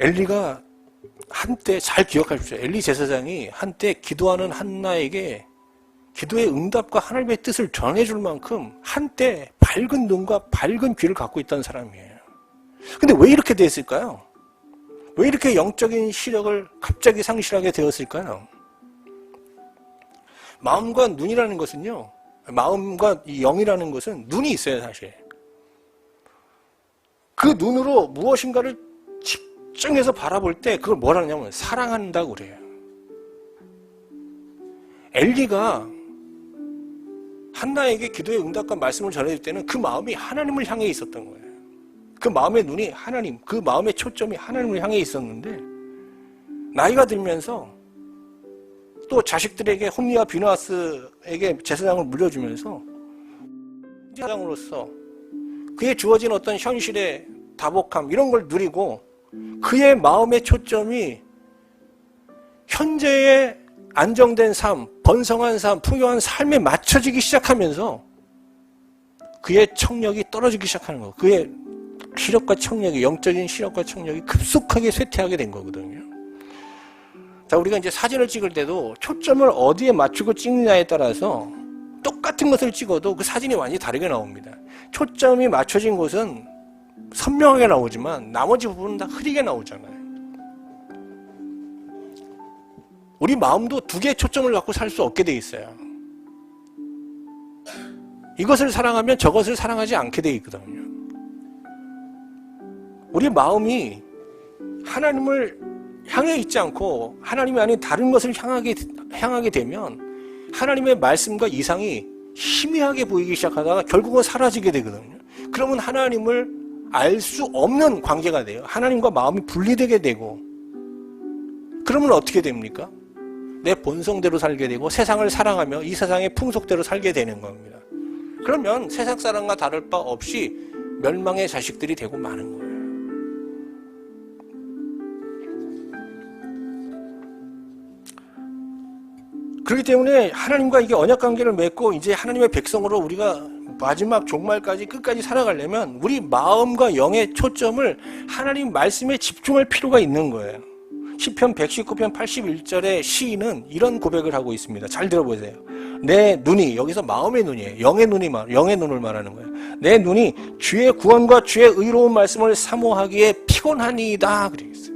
엘리가 한때 잘 기억하십시오. 엘리 제사장이 한때 기도하는 한나에게 기도의 응답과 하나님의 뜻을 전해줄 만큼 한때 밝은 눈과 밝은 귀를 갖고 있던 사람이에요. 근데 왜 이렇게 됐을까요? 왜 이렇게 영적인 시력을 갑자기 상실하게 되었을까요? 마음과 눈이라는 것은요, 마음과 이 영이라는 것은 눈이 있어요, 사실. 그 눈으로 무엇인가를 집중해서 바라볼 때 그걸 뭐라 하냐면 사랑한다고 그래요. 엘리가 한나에게 기도의 응답과 말씀을 전해줄 때는 그 마음이 하나님을 향해 있었던 거예요. 그 마음의 눈이 하나님, 그 마음의 초점이 하나님을 향해 있었는데 나이가 들면서 또 자식들에게 홈리와 비누아스에게 제사장을 물려주면서 제사장으로서 그에 주어진 어떤 현실의 다복함 이런 걸 누리고 그의 마음의 초점이 현재의 안정된 삶, 번성한 삶, 풍요한 삶에 맞춰지기 시작하면서 그의 청력이 떨어지기 시작하는 거. 그의 시력과 청력이 영적인 시력과 청력이 급속하게 쇠퇴하게 된 거거든요. 자, 우리가 이제 사진을 찍을 때도 초점을 어디에 맞추고 찍느냐에 따라서 똑같은 것을 찍어도 그 사진이 완전히 다르게 나옵니다. 초점이 맞춰진 곳은 선명하게 나오지만 나머지 부분은 다 흐리게 나오잖아요. 우리 마음도 두 개의 초점을 갖고 살 수 없게 돼 있어요. 이것을 사랑하면 저것을 사랑하지 않게 돼 있거든요. 우리 마음이 하나님을 향해 있지 않고 하나님이 아닌 다른 것을 향하게, 향하게 되면 하나님의 말씀과 이상이 희미하게 보이기 시작하다가 결국은 사라지게 되거든요. 그러면 하나님을 알 수 없는 관계가 돼요. 하나님과 마음이 분리되게 되고 그러면 어떻게 됩니까? 내 본성대로 살게 되고 세상을 사랑하며 이 세상의 풍속대로 살게 되는 겁니다. 그러면 세상 사람과 다를 바 없이 멸망의 자식들이 되고 마는 거예요. 그렇기 때문에 하나님과 이게 언약 관계를 맺고 이제 하나님의 백성으로 우리가 마지막 종말까지 끝까지 살아가려면 우리 마음과 영의 초점을 하나님 말씀에 집중할 필요가 있는 거예요. 시편 119편 81절의 시인은 이런 고백을 하고 있습니다. 잘 들어보세요. 내 눈이 여기서 마음의 눈이에요. 영의 눈이 말 영의 눈을 말하는 거예요. 내 눈이 주의 구원과 주의 의로운 말씀을 사모하기에 피곤하니이다 그러겠어요.